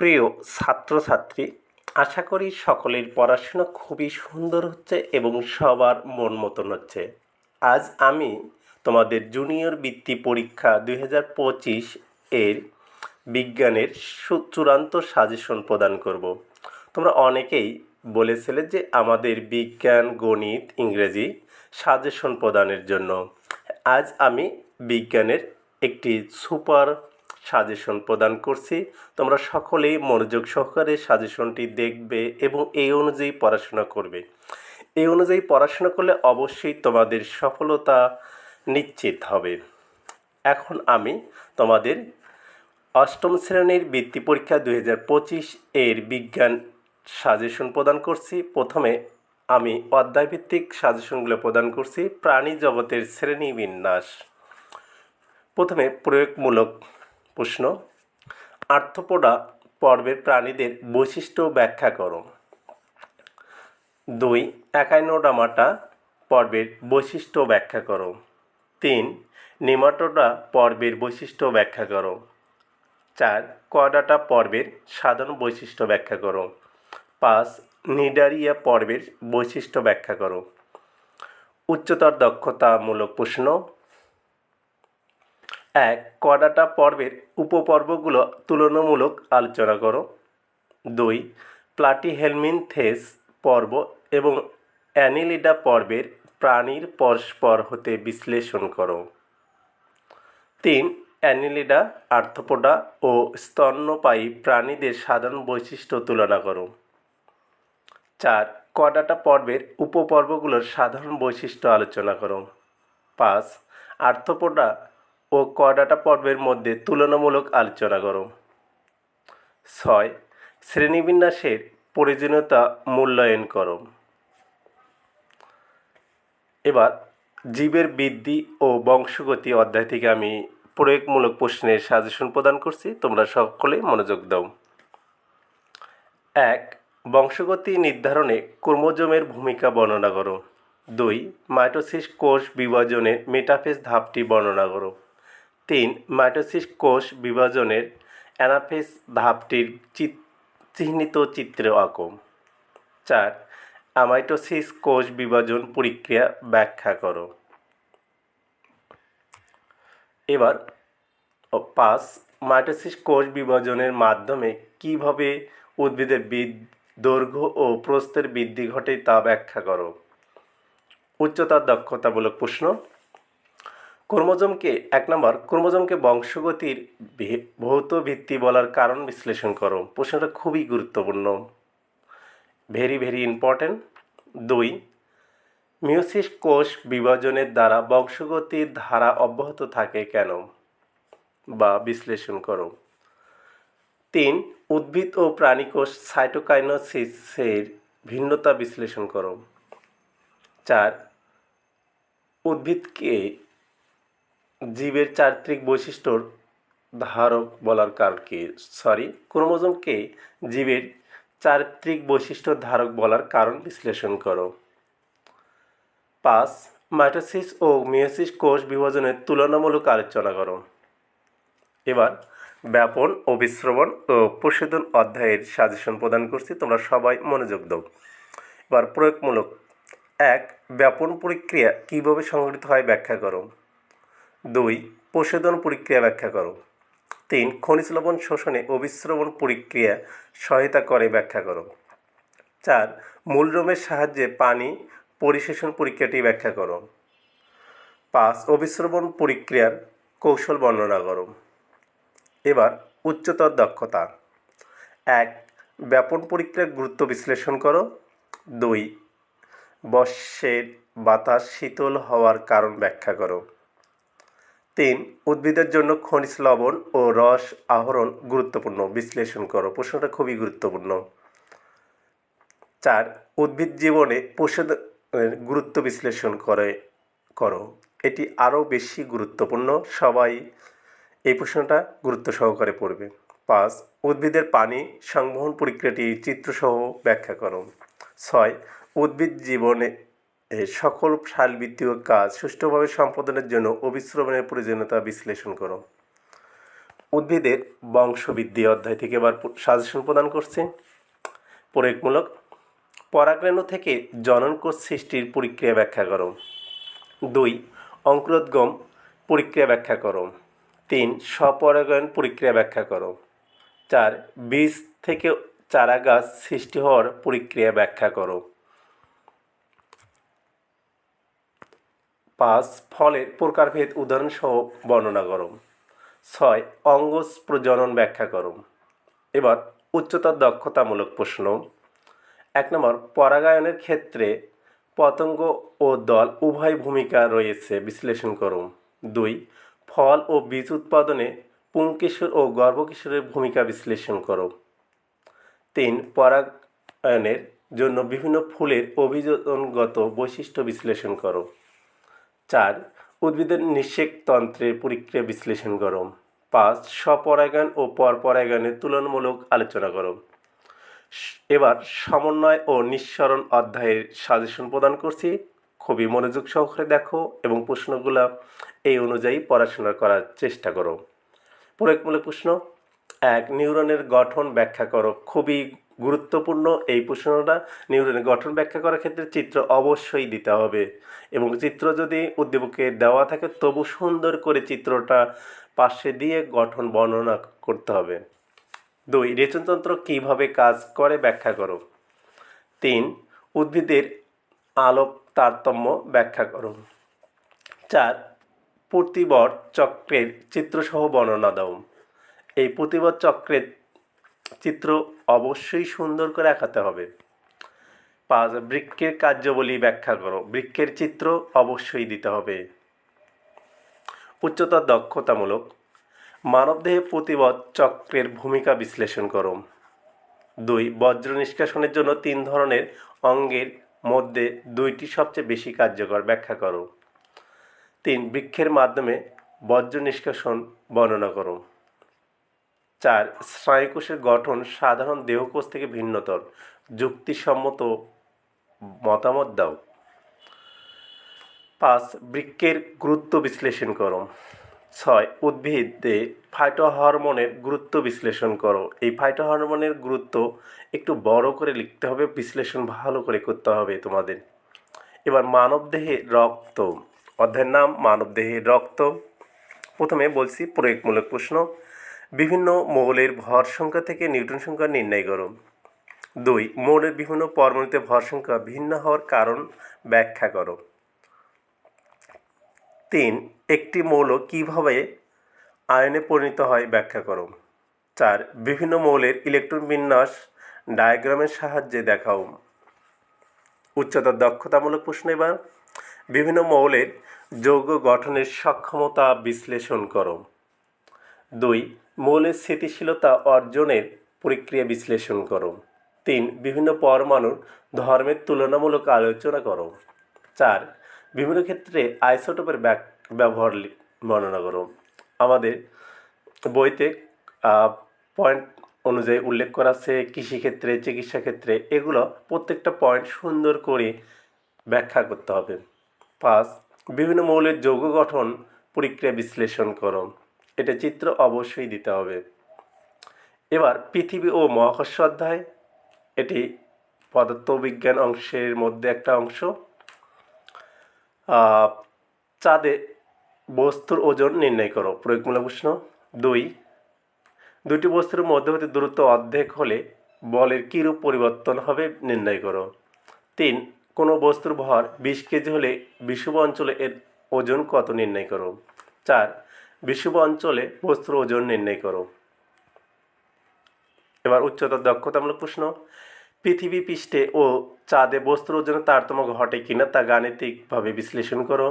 প্রিয় ছাত্রছাত্রী, আশা করি সকলের পড়াশোনা খুবই সুন্দর হচ্ছে এবং সবার মন মতন হচ্ছে। আজ আমি তোমাদের জুনিয়র বৃত্তি পরীক্ষা দুই হাজার পঁচিশ এর বিজ্ঞানের চূড়ান্ত সাজেশন প্রদান করব। তোমরা অনেকেই বলেছিলে যে আমাদের বিজ্ঞান, গণিত, ইংরেজি সাজেশন প্রদানের জন্য। আজ আমি বিজ্ঞানের একটি সুপার সাজেশন প্রদান করছি। তোমরা সকলেই মনোযোগ সহকারে সাজেশনটি দেখবে এবং এই অনুযায়ী পড়াশোনা করবে। এই অনুযায়ী পড়াশোনা করলে অবশ্যই তোমাদের সফলতা নিশ্চিত হবে। এখন আমি তোমাদের অষ্টম শ্রেণির বৃত্তি পরীক্ষা দুই হাজার পঁচিশ এর বিজ্ঞান সাজেশন প্রদান করছি। প্রথমে আমি অধ্যায়ভিত্তিক সাজেশনগুলো প্রদান করছি। প্রাণী জগতের শ্রেণি বিন্যাস প্রথমে প্রয়োগমূলক প্রশ্ন আর্থপোডা পর্বের প্রাণীদের বৈশিষ্ট্য ব্যাখ্যা করো। দুই একাইনোডামাটা পর্বের বৈশিষ্ট্য ব্যাখ্যা করো। তিন, নিমাটোডা পর্বের বৈশিষ্ট্য ব্যাখ্যা করো। চার কডাটা পর্বের সাধারণ বৈশিষ্ট্য ব্যাখ্যা করো। পাঁচ, নিডারিয়া পর্বের বৈশিষ্ট্য ব্যাখ্যা করো। উচ্চতর দক্ষতামূলক প্রশ্ন এক, কডাটা পর্বের উপপর্বগুলো তুলনামূলক আলোচনা করো। দুই প্লাটিহেলমিনথেস পর্ব এবং অ্যানিলিডা পর্বের প্রাণীর পরস্পর হতে বিশ্লেষণ করো। তিন, অ্যানিলিডা আর্থপোডা ও স্তন্যপায়ী প্রাণীদের সাধারণ বৈশিষ্ট্য তুলনা করো। চার, কডাটা পর্বের উপপর্বগুলোর সাধারণ বৈশিষ্ট্য আলোচনা করো। পাঁচ আর্থপোডা ও কডাটা পর্বের মধ্যে তুলনামূলক আলোচনা করো। ছয়, শ্রেণীবিন্যাসের প্রয়োজনীয়তা মূল্যায়ন করো। এবার জীবের বৃদ্ধি ও বংশগতি অধ্যায় থেকে আমি প্রয়োগমূলক প্রশ্নের সাজেশন প্রদান করছি, তোমরা সকলে মনোযোগ দাও। এক, বংশগতি নির্ধারণে ক্রোমোজোমের ভূমিকা বর্ণনা করো। দুই, মাইটোসিস কোষ বিভাজনের মেটাফেজ ধাপটি বর্ণনা করো। তিন মাইটোসিস কোষ বিভাজনের অ্যানাফেজ ধাপটির চিহ্নিত চিত্র আঁকো চার অ্যামাইটোসিস কোষ বিভাজন প্রক্রিয়া ব্যাখ্যা করো। এবার পাঁচ, মাইটোসিস কোষ বিভাজনের মাধ্যমে কীভাবে উদ্ভিদের দৈর্ঘ্য ও প্রস্থের বৃদ্ধি ঘটে তা ব্যাখ্যা করো। উচ্চতার দক্ষতামূলক প্রশ্ন। ক্রোমোজোমকে এক নম্বর, ক্রোমোজোমকে বংশগতির ভৌত ভিত্তি বলার কারণ বিশ্লেষণ করো। প্রশ্নটা খুবই গুরুত্বপূর্ণ। ভেরি ভেরি ইম্পর্ট্যান্ট দুই মিউসিস কোষ বিভাজনের দ্বারা বংশগতির ধারা অব্যাহত থাকে কেন? বা বিশ্লেষণ করো। তিন, উদ্ভিদ ও প্রাণীকোষ সাইটোকাইনোসিসের ভিন্নতা বিশ্লেষণ করো। চার, উদ্ভিদকে জীবের চারিত্রিক বৈশিষ্ট্যর ধারক বলার কারণ কি? সরি ক্রোমোজোমকে জীবের চারিত্রিক বৈশিষ্ট্য ধারক বলার কারণ বিশ্লেষণ করো। পাঁচ, মাইটোসিস ও মিওসিস কোষ বিভাজনের তুলনামূলক আলোচনা করো। এবার ব্যাপন ও বিশ্রবণ ও প্রশোধন অধ্যায়ের সাজেশন প্রদান করছি, তোমরা সবাই মনোযোগ দাও। এবার প্রয়োগমূলক। এক, ব্যাপন প্রক্রিয়া কীভাবে সংঘটিত হয় ব্যাখ্যা করো। দুই, প্রশোধন প্রক্রিয়া ব্যাখ্যা করো। তিন, খনিজ লবণ শোষণে অবিশ্রবণ প্রক্রিয়া সহায়তা করে ব্যাখ্যা করো। চার মূলরোমের সাহায্যে পানি পরিশেষণ প্রক্রিয়াটি ব্যাখ্যা করো। পাঁচ, অবিশ্রবণ প্রক্রিয়ার কৌশল বর্ণনা করো। এবার উচ্চতর দক্ষতা। এক, ব্যাপন প্রক্রিয়ার গুরুত্ব বিশ্লেষণ করো। দুই, বর্ষের বাতাস শীতল হওয়ার কারণ ব্যাখ্যা করো। তিন, উদ্ভিদের জন্য খনিজ লবণ ও রস আহরণ গুরুত্বপূর্ণ, বিশ্লেষণ করো, প্রশ্নটা খুবই গুরুত্বপূর্ণ। চার, উদ্ভিদ জীবনে পোষণের গুরুত্ব বিশ্লেষণ করে, করো। এটি আরও বেশি গুরুত্বপূর্ণ, সবাই এই প্রশ্নটা গুরুত্ব সহকারে পড়বে। পাঁচ, উদ্ভিদের পানি সংবহন প্রক্রিয়াটি চিত্রসহ ব্যাখ্যা করো। ছয়, উদ্ভিদ জীবনে সকল শালবৃত্তীয় কাজ সুষ্ঠুভাবে সম্পাদনের জন্য অবিশ্রবণের প্রয়োজনীয়তা বিশ্লেষণ করো। উদ্ভিদের বংশবৃদ্ধি অধ্যায় থেকে এবার সাজেশন প্রদান করছি। প্রয়োগমূলক পরাগরেণু থেকে জননকোষ সৃষ্টির প্রক্রিয়া ব্যাখ্যা করো। দুই, অঙ্কুরোদ্গম প্রক্রিয়া ব্যাখ্যা করো। তিন, স্বপরাগায়ন প্রক্রিয়া ব্যাখ্যা করো। চার, বীজ থেকে চারা গাছ সৃষ্টি হওয়ার প্রক্রিয়া ব্যাখ্যা করো। পাঁচ ফলের প্রকারভেদ উদাহরণসহ বর্ণনা করো ছয় অঙ্গজ প্রজনন ব্যাখ্যা করো এবার উচ্চতর দক্ষতামূলক প্রশ্ন। এক নম্বর, পরাগায়নের ক্ষেত্রে পতঙ্গ ও দল উভয় ভূমিকা রয়েছে, বিশ্লেষণ করুন। দুই, ফল ও বীজ উৎপাদনে পুংকিশোর ও গর্ভকিশোরের ভূমিকা বিশ্লেষণ করো তিন, পরাগায়নের জন্য বিভিন্ন ফুলের অভিযোজনগত বৈশিষ্ট্য বিশ্লেষণ করো চার, উদ্ভিদের নিষেক তন্ত্রের প্রক্রিয়া বিশ্লেষণ করো। পাঁচ, স্বপরাগায়ন ও পরপরাগায়নের তুলনামূলক আলোচনা করো। এবার সমন্বয় ও নিঃসরণ অধ্যায়ের সাজেশন প্রদান করছি। খুবই মনোযোগ সহকারে দেখো এবং প্রশ্নগুলো এই অনুযায়ী পড়াশোনা করার চেষ্টা করো। প্রয়োগমূলক প্রশ্ন, এক, নিউরনের গঠন ব্যাখ্যা করো। খুবই গুরুত্বপূর্ণ এই প্রশ্নটা নিউরনের গঠন ব্যাখ্যা করার ক্ষেত্রে চিত্র অবশ্যই দিতে হবে। এবং চিত্র যদি উদ্দীপকে দেওয়া থাকে, তবু সুন্দর করে চিত্রটা পাশে দিয়ে গঠন বর্ণনা করতে হবে। দুই, রেচনতন্ত্র কীভাবে কাজ করে ব্যাখ্যা করো। তিন, উদ্ভিদের আলোক তারতম্য ব্যাখ্যা করো। চার, প্রতিবর চক্রের চিত্রসহ বর্ণনা দাও। এই প্রতিবর চক্রের চিত্র অবশ্যই সুন্দর করে আঁকাতে হবে। পাঁচ, বৃক্ষের কার্যবলী ব্যাখ্যা করো। বৃক্ষের চিত্র অবশ্যই দিতে হবে। উচ্চতর দক্ষতামূলক। মানবদেহে প্রতিবদ চক্রের ভূমিকা বিশ্লেষণ করো। দুই, বজ্র নিষ্কাশনের জন্য তিন ধরনের অঙ্গের মধ্যে দুইটি সবচেয়ে বেশি কার্যকর ব্যাখ্যা করো। তিন, বৃক্ষের মাধ্যমে বজ্র নিষ্কাশন বর্ণনা করো। চার, স্নায়ুকোষের গঠন সাধারণ দেহকোষ থেকে ভিন্নতর। যুক্তিসম্মত মতামত দাও। পাঁচ বৃক্ষের গুরুত্ব বিশ্লেষণ করো। ছয়, উদ্ভিদে ফাইটো হরমোনের গুরুত্ব বিশ্লেষণ করো। এই ফাইটো হরমোনের গুরুত্ব একটু বড় করে লিখতে হবে, বিশ্লেষণ ভালো করে করতে হবে তোমাদের। এবার মানবদেহে রক্ত। অধ্যায়ের নাম মানবদেহে রক্ত। প্রথমে বলছি, প্রয়োগমূলক প্রশ্ন। বিভিন্ন মৌলের ভর সংখ্যা থেকে নিউটন সংখ্যা নির্ণয় করো। দুই, মৌলের বিভিন্ন পরমাণুতে ভর সংখ্যা ভিন্ন হওয়ার কারণ ব্যাখ্যা করো। তিন, একটি মৌল কীভাবে আয়নে পরিণত হয় ব্যাখ্যা করো। চার, বিভিন্ন মৌলের ইলেকট্রন বিন্যাস ডায়াগ্রামের সাহায্যে দেখাও। উচ্চতর দক্ষতামূলক প্রশ্ন এবার। বিভিন্ন মৌলের যৌগ গঠনের সক্ষমতা বিশ্লেষণ করো। দুই মৌলের স্থিতিশীলতা অর্জনের প্রক্রিয়া বিশ্লেষণ করো। তিন, বিভিন্ন পরমাণুর ধর্মের তুলনামূলক আলোচনা করো। চার, বিভিন্ন ক্ষেত্রে আইসোটোপের ব্যবহার বর্ণনা করো। আমাদের বইতে পয়েন্ট অনুযায়ী উল্লেখ করা আছে, কৃষিক্ষেত্রে চিকিৎসা ক্ষেত্রে এগুলো প্রত্যেকটা পয়েন্ট সুন্দর করে ব্যাখ্যা করতে হবে। পাঁচ, বিভিন্ন মৌলের যৌগ গঠন প্রক্রিয়া বিশ্লেষণ করো। এটা চিত্র অবশ্যই দিতে হবে। এবার পৃথিবী ও মহাকর্ষ অধ্যায় এটি পদার্থবিজ্ঞান অংশের মধ্যে একটা অংশ। চাঁদে বস্তুর ওজন নির্ণয় করো, প্রয়োগমূলক প্রশ্ন। দুই, দুটি বস্তুর মধ্যবর্তী দূরত্ব অর্ধেক হলে বলের কীরূপ পরিবর্তন হবে নির্ণয় করো। তিন, কোনো বস্তুর ভর বিশ কেজি হলে বিষুব অঞ্চলে এর ওজন কত নির্ণয় করো। চার বিষুব অঞ্চলে বস্তুর ওজন নির্ণয় করো। এবার উচ্চতর দক্ষতামূলক প্রশ্ন। পৃথিবী পৃষ্ঠে ও চাঁদে বস্তুর ওজনে তারতম্য ঘটে কিনা তা গাণিতিকভাবে বিশ্লেষণ করো।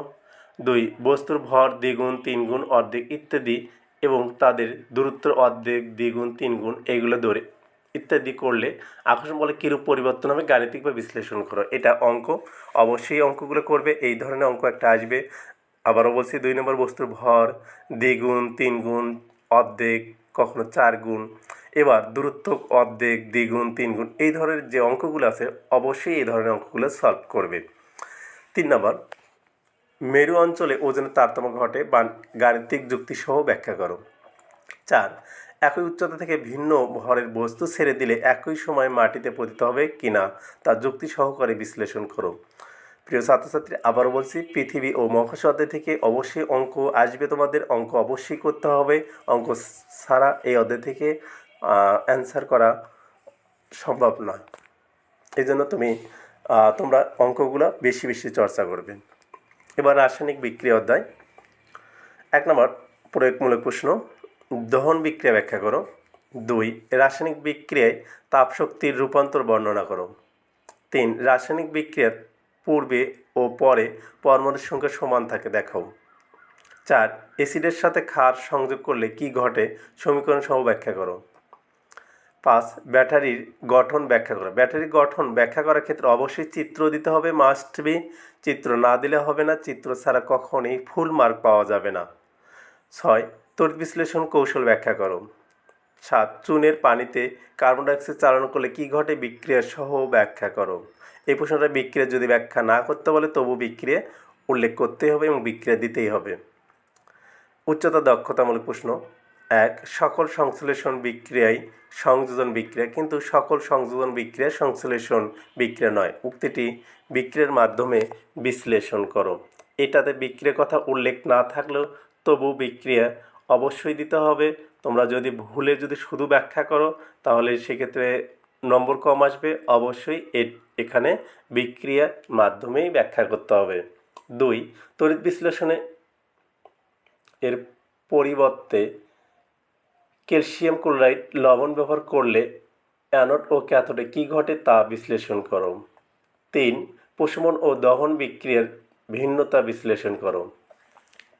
দুই, বস্তুর ভর দ্বিগুণ, তিনগুণ, অর্ধেক ইত্যাদি এবং তাদের দূরত্ব অর্ধেক দ্বিগুণ, তিনগুণ এগুলো ধরে ইত্যাদি করলে আকর্ষণ বলে কীরূপ পরিবর্তন হবে গাণিতিকভাবে বিশ্লেষণ করো। এটা অঙ্ক, অবশ্যই অঙ্কগুলো করবে। এই ধরনের অঙ্ক একটা আসবে। আবারও বলছি দুই নম্বর বস্তুর ভর, দ্বিগুণ, তিনগুণ, অর্ধেক, কখনো চার গুণ এবার দূরত্ব, অর্ধেক, দ্বিগুণ, তিনগুণ, এই ধরনের যে অঙ্কগুলো আছে, অবশ্যই এই ধরনের অঙ্কগুলো সলভ করবে। তিন নম্বর, মেরু অঞ্চলে ওজনের তারতম্য ঘটে বা গাণিতিক যুক্তিসহ ব্যাখ্যা করো। চার, একই উচ্চতা থেকে ভিন্ন ভরের বস্তু ছেড়ে দিলে একই সময় মাটিতে পতিত হবে কিনা তা যুক্তি সহকারে বিশ্লেষণ করো। প্রিয় ছাত্রছাত্রী, আবারও বলছি, পৃথিবী ও মহাকাশ অধ্যায় থেকে অবশ্যই অঙ্ক আসবে তোমাদের। অঙ্ক অবশ্যই করতে হবে। অঙ্ক ছাড়া এই অধ্যায় থেকে অ্যান্সার করা সম্ভব নয়। এই জন্য তুমি তোমরা অঙ্কগুলো বেশি বেশি চর্চা করবে। এবার রাসায়নিক বিক্রিয়া অধ্যায়। এক নম্বর, প্রয়োগমূলক প্রশ্ন, দহন বিক্রিয়া ব্যাখ্যা করো। দুই, রাসায়নিক বিক্রিয়ায় তাপশক্তির রূপান্তর বর্ণনা করো। তিন, রাসায়নিক বিক্রিয়ার পূর্বে ও পরে পরমাণুর সংখ্যা সমান থাকে, দেখাও। চার, অ্যাসিডের সাথে ক্ষার সংযোগ করলে কি ঘটে? সমীকরণ সহ ব্যাখ্যা করো। পাঁচ, ব্যাটারির গঠন ব্যাখ্যা করো। ব্যাটারির গঠন ব্যাখ্যা করার ক্ষেত্রে অবশ্যই চিত্র দিতে হবে মাস্ট বি চিত্র না দিলে হবে না, চিত্র ছাড়া কখনই ফুল মার্ক পাওয়া যাবে না। ছয়, তড়িৎ বিশ্লেষণ কৌশল ব্যাখ্যা করো। সাত, চুনের পানিতে কার্বন ডাইঅক্সাইড চালনা করলে কি ঘটে? বিক্রিয়া সহ ব্যাখ্যা করো। এই প্রশ্নটা বিক্রিয়া যদি ব্যাখ্যা না করতে বলে, তবু বিক্রিয়া উল্লেখ করতেই হবে এবং বিক্রিয়া দিতেই হবে। উচ্চতা দক্ষতামূলক প্রশ্ন। এক, সকল সংশ্লেষণ বিক্রিয়ায় সংযোজন বিক্রিয়া, কিন্তু সকল সংযোজন বিক্রিয়া সংশ্লেষণ বিক্রিয়া নয়। উক্তিটি বিক্রিয়ার মাধ্যমে বিশ্লেষণ করো। এটাতে বিক্রিয়ার কথা উল্লেখ না থাকলেও তবু বিক্রিয়া অবশ্যই দিতে হবে। তোমরা যদি ভুলে যদি শুধু ব্যাখ্যা করো, তাহলে সেক্ষেত্রে নম্বর কম আসবে। অবশ্যই এখানে বিক্রিয়ার মাধ্যমেই ব্যাখ্যা করতে হবে। দুই, তড়িৎ বিশ্লেষণে এর পরিবর্তে ক্যালসিয়াম ক্লোরাইড লবণ ব্যবহার করলে অ্যানোড ও ক্যাথোডে কী ঘটে তা বিশ্লেষণ করো। তিন, প্রশমন ও দহন বিক্রিয়ার ভিন্নতা বিশ্লেষণ করো।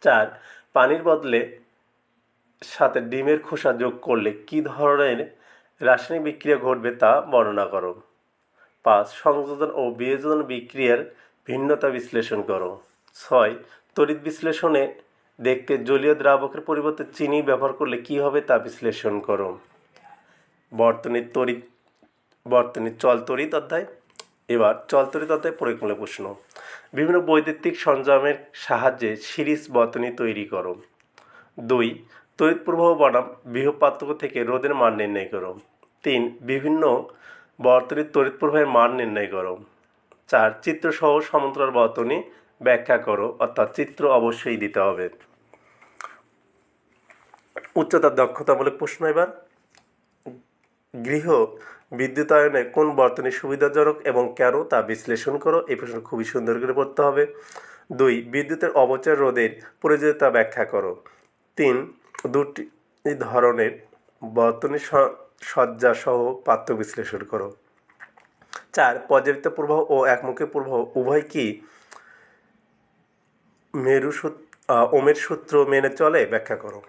চার, পানির বদলে সাথে ডিমের খোসা যোগ করলে কী ধরনের রাসায়নিক বিক্রিয়া ঘটবে তা বর্ণনা করো। পাঁচ, সংযোজন ও বিয়োজন বিক্রিয়ার ভিন্নতা বিশ্লেষণ করো। ছয়, তড়িৎ বিশ্লেষণে দেখতে জলীয় দ্রাবকের পরিবর্তে চিনি ব্যবহার করলে কী হবে তা বিশ্লেষণ করো। বর্তনীর তড়িৎ বর্তনীর চল তড়িৎ অধ্যায়। এবার চল তড়িৎ অধ্যায় প্রয়োগমূলক প্রশ্ন। বিভিন্ন বৈদ্যুতিক সরঞ্জামের সাহায্যে সিরিজ বর্তনী তৈরি করো। দুই তড়িৎ প্রবাহ বনাম বৃহৎ পার্থক্য থেকে রোদের মান নির্ণয় করো। তিন, বিভিন্ন বর্তনীর তড়িৎ প্রবাহের মান নির্ণয় করো। চার, চিত্রসহ সমান্তরাল বর্তনী ব্যাখ্যা করো, অর্থাৎ চিত্র অবশ্যই দিতে হবে। উচ্চতার দক্ষতামূলক প্রশ্ন এবার। গৃহ বিদ্যুতায়নে কোন বর্তনী সুবিধাজনক এবং কেন তা বিশ্লেষণ করো, এই প্রশ্ন খুবই সুন্দর করে পড়তে হবে। দুই, বিদ্যুতের অবচয় রোধের প্রয়োজনীয়তা ব্যাখ্যা করো। তিন দুটি ধরনের বর্তনী স- সজ্জা সহ পাত্র বিশ্লেষণ করো। চার পর্যাবৃত্ত প্রবাহ ও একমুখী প্রবাহ, উভয় কি মেরু ওমের সূত্র মেনে চলে ব্যাখ্যা করো।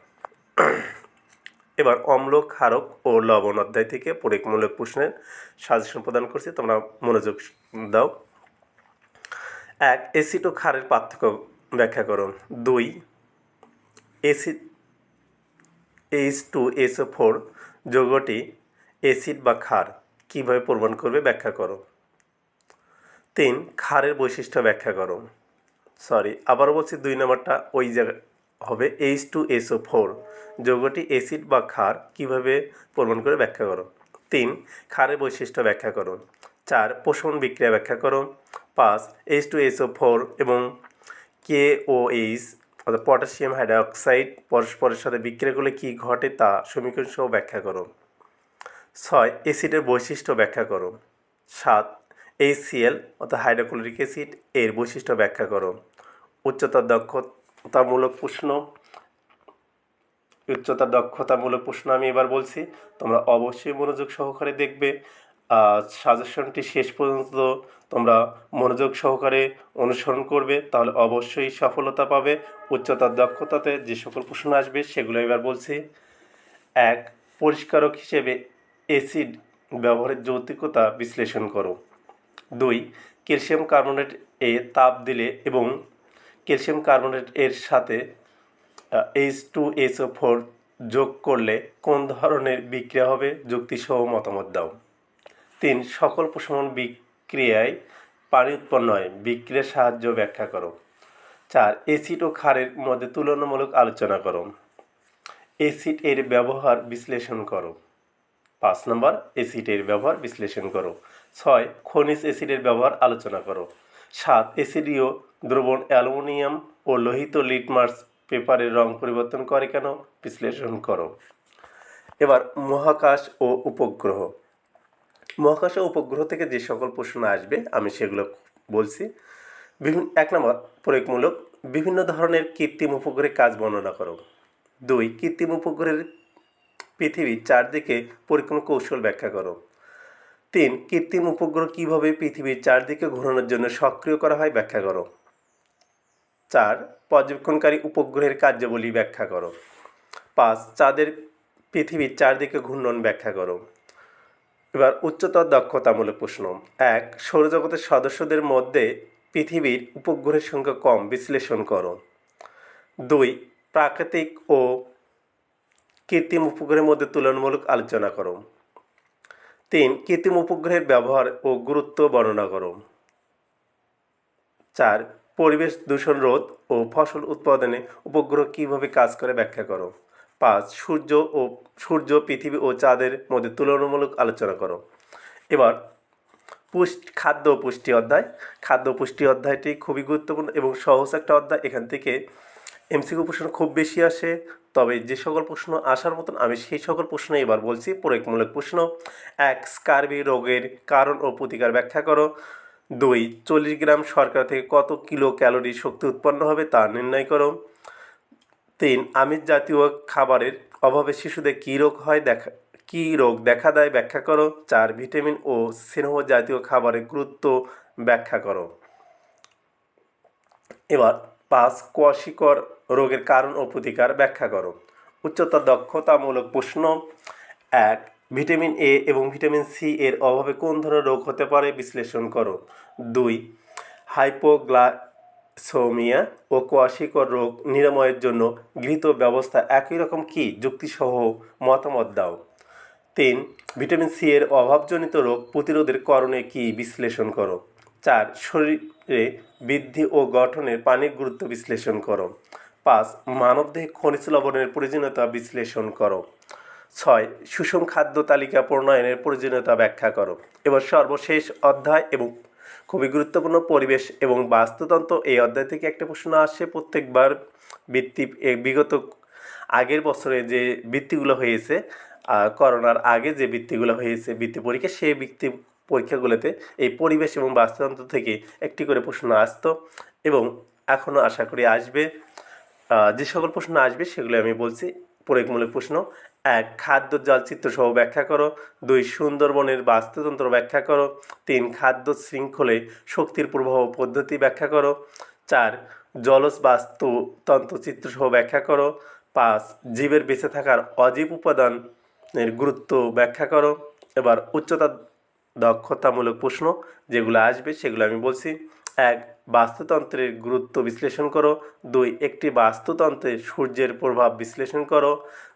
এবার অম্ল ক্ষারক ও লবণ অধ্যায় থেকে পরীক্ষামূলক প্রশ্নের সাজেশন প্রদান করছি, তোমরা মনোযোগ দাও। এক, এসিড ও ক্ষারের পার্থক্য ব্যাখ্যা করো। দুই acid H two S O four যৌগটি acid বা ক্ষার কীভাবে প্রমাণ করবে ব্যাখ্যা করো। তিন, ক্ষারের বৈশিষ্ট্য ব্যাখ্যা করো। সরি আবারও বলছি দুই নম্বরটা ওই জায়গায় হবে। H two S O four যৌগটি acid বা ক্ষার কীভাবে প্রমাণ করে ব্যাখ্যা করো। তিন, ক্ষারের বৈশিষ্ট্য ব্যাখ্যা করো। চার, পোষণ বিক্রিয়া ব্যাখ্যা করো। পাঁচ এইচ টু এসও ফোর এবং কে ও এইচ অর্থাৎ পটাশিয়াম হাইড্রোক্সাইড পরস্পরের সাথে বিক্রিয়া করলে কী ঘটে তা সমীকরণ সহ ব্যাখ্যা করো ছয়, অ্যাসিডের বৈশিষ্ট্য ব্যাখ্যা করো সাত এইচসিএল অর্থাৎ হাইড্রোক্লোরিক অ্যাসিড এর বৈশিষ্ট্য ব্যাখ্যা করো উচ্চতার দক্ষতামূলক প্রশ্ন। উচ্চতার দক্ষতামূলক প্রশ্ন আমি এবার বলছি, তোমরা অবশ্যই মনোযোগ সহকারে দেখবে। সাজেশনটি শেষ পর্যন্ত তোমরা মনোযোগ সহকারে অনুসরণ করবে, তাহলে অবশ্যই সফলতা পাবে। উচ্চতার দক্ষতাতে যে সকল প্রশ্ন আসবে, সেগুলো এবার বলছি। এক, পরিষ্কারক হিসেবে অ্যাসিড ব্যবহারের যৌতিকতা বিশ্লেষণ করো। দুই, ক্যালসিয়াম কার্বনেট এ তাপ দিলে এবং ক্যালসিয়াম কার্বনেট এর সাথে এইচ টু এইচও ফোর যোগ করলে কোন ধরনের বিক্রিয়া হবে? যুক্তিসহ মতামত দাও। তিন, সকল প্রশমন বিক্রিয়ায় পানি উৎপন্ন হয়। বিক্রিয়ার সাহায্য ব্যাখ্যা করো। চার এসিড ও ক্ষারের মধ্যে তুলনামূলক আলোচনা করো। অ্যাসিড এর ব্যবহার বিশ্লেষণ করো। পাঁচ নম্বর অ্যাসিডের ব্যবহার বিশ্লেষণ করো। ছয়, খনিজ অ্যাসিডের ব্যবহার আলোচনা করো। সাত অ্যাসিডীয় দ্রবণ, অ্যালুমিনিয়াম ও লোহিত লিটমার্স পেপারের রং পরিবর্তন করে কেন? বিশ্লেষণ করো। এবার মহাকাশ ও উপগ্রহ। মহাকাশ উপগ্রহ থেকে যে সকল প্রশ্ন আসবে, আমি সেগুলো বলছি। বিভিন্ন, এক নম্বর, প্রয়োগমূলক, বিভিন্ন ধরনের কৃত্রিম উপগ্রহের কাজ বর্ণনা করো। দুই, কৃত্রিম উপগ্রহের পৃথিবীর চারদিকে পরিক্রমা কৌশল ব্যাখ্যা করো। তিন, কৃত্রিম উপগ্রহ কীভাবে পৃথিবীর চারদিকে ঘোরানোর জন্য সক্রিয় করা হয় ব্যাখ্যা করো। চার, পর্যবেক্ষণকারী উপগ্রহের কার্যাবলী ব্যাখ্যা করো। পাঁচ, চাঁদের পৃথিবীর চারদিকে ঘূর্ণন ব্যাখ্যা করো। এবার উচ্চতর দক্ষতামূলক প্রশ্ন। এক, সৌরজগতের সদস্যদের মধ্যে পৃথিবীর উপগ্রহের সংখ্যা কম, বিশ্লেষণ করো। দুই, প্রাকৃতিক ও কৃত্রিম উপগ্রহের মধ্যে তুলনামূলক আলোচনা করো। তিন, কৃত্রিম উপগ্রহের ব্যবহার ও গুরুত্ব বর্ণনা করো। চার, পরিবেশ দূষণ রোধ ও ফসল উৎপাদনে উপগ্রহ কীভাবে কাজ করে ব্যাখ্যা করো। পাঁচ, সূর্য ও, সূর্য, পৃথিবী ও চাঁদের মধ্যে তুলনামূলক আলোচনা করো। এবার, পুষ্টি, খাদ্য পুষ্টি অধ্যায়। খাদ্য পুষ্টি অধ্যায়টি খুবই গুরুত্বপূর্ণ এবং সহজ একটা অধ্যায়। এখান থেকে এমসিকিউ প্রশ্ন খুব বেশি আসে, তবে যে সকল প্রশ্ন আসার মতন আমি সেই সকল প্রশ্ন এবার বলছি। প্রয়োগমূলক প্রশ্ন। এক, স্কারবি রোগের কারণ ও প্রতিকার ব্যাখ্যা করো। দুই, চল্লিশ গ্রাম শর্করা থেকে কত কিলো ক্যালোরি শক্তি উৎপন্ন হবে তা নির্ণয় করো। তিন, আমিষ জাতীয় খাবারের অভাবে শিশুদের কী রোগ হয় দেখা, কী রোগ দেখা দেয় ব্যাখ্যা করো। চার, ভিটামিন ও স্নেহ জাতীয় খাবারের গুরুত্ব ব্যাখ্যা করো। এবার পাঁচ, কোয়াশিকর রোগের কারণ ও প্রতিকার ব্যাখ্যা করো। উচ্চতর দক্ষতামূলক প্রশ্ন। এক, ভিটামিন এ এবং ভিটামিন সি এর অভাবে কোন ধরনের রোগ হতে পারে? বিশ্লেষণ করো। দুই হাইপোগ্লাইসোমিয়া ও কোয়াশিকর রোগ নিরাময়ের জন্য গৃহীত ব্যবস্থা একই রকম কি? যুক্তিসহ মতামত দাও। তিন, ভিটামিন সি এর অভাবজনিত রোগ প্রতিরোধের করণে কি বিশ্লেষণ করো? চার, শরীরে বৃদ্ধি ও গঠনের পানির গুরুত্ব বিশ্লেষণ করো। পাঁচ, মানবদেহে খনিজ লবণের প্রয়োজনীয়তা বিশ্লেষণ করো। ছয়, সুষম খাদ্য তালিকা প্রণয়নের প্রয়োজনীয়তা ব্যাখ্যা করো। এবার সর্বশেষ অধ্যায় এবং খুবই গুরুত্বপূর্ণ পরিবেশ এবং বাস্তুতন্ত্র। এই অধ্যায় থেকে একটা প্রশ্ন আসে, প্রত্যেকবার বৃত্তি বিগত আগের বছরে যে বৃত্তিগুলো হয়েছে করোনার আগে যে বৃত্তিগুলো হয়েছে বৃত্তি পরীক্ষা, সেই বৃত্তি পরীক্ষাগুলোতে এই পরিবেশ এবং বাস্তুতন্ত্র থেকে একটি করে প্রশ্ন আসতো এবং এখনও আশা করি আসবে। যে সকল প্রশ্ন আসবে সেগুলো আমি বলছি। প্রয়োগমূলক প্রশ্ন। এক, খাদ্য জলচিত্র সহ ব্যাখ্যা করো। দুই, সুন্দরবনের বাস্তুতন্ত্র ব্যাখ্যা করো। তিন, খাদ্য শৃঙ্খলে শক্তির প্রবাহ পদ্ধতি ব্যাখ্যা করো। চার, জলজ বাস্তুতন্ত্র চিত্র সহ ব্যাখ্যা করো। পাঁচ, জীবের বেঁচে থাকার অজীব উপাদানের গুরুত্ব ব্যাখ্যা করো। এবার উচ্চতা দক্ষতামূলক প্রশ্ন, যেগুলো আসবে সেগুলো আমি বলছি। এক, বাস্তুতন্ত্রের গুরুত্ব বিশ্লেষণ করো। দুই, একটি বাস্তুতন্ত্রে সূর্যের প্রভাব বিশ্লেষণ করো।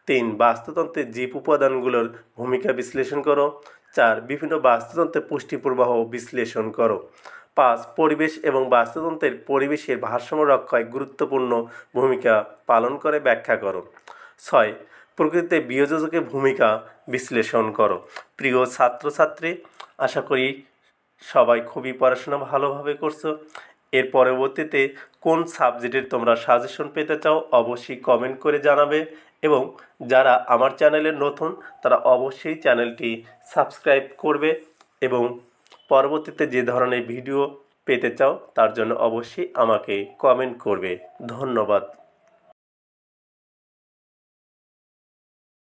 তিন বাস্তুতন্ত্রের জীব উপাদানগুলোর ভূমিকা বিশ্লেষণ করো। চার, বিভিন্ন বাস্তুতন্ত্রের পুষ্টি প্রবাহ বিশ্লেষণ করো। পাঁচ, পরিবেশ এবং বাস্তুতন্ত্রের পরিবেশের ভারসাম্য রক্ষায় গুরুত্বপূর্ণ ভূমিকা পালন করে ব্যাখ্যা করো। ছয়, প্রকৃতিতে বিয়োজকের ভূমিকা বিশ্লেষণ করো। প্রিয় ছাত্রছাত্রী, আশা করি সবাই খুবই পড়াশোনা ভালোভাবে করছ। এর পরবর্তীতে কোন সাবজেক্টের তোমরা সাজেশন পেতে চাও অবশ্যই কমেন্ট করে জানাবে এবং যারা আমার চ্যানেলে নতুন, তারা অবশ্যই চ্যানেলটি সাবস্ক্রাইব করবে এবং পরবর্তীতে যে ধরনের ভিডিও পেতে চাও, তার জন্য অবশ্যই আমাকে কমেন্ট করবে। ধন্যবাদ।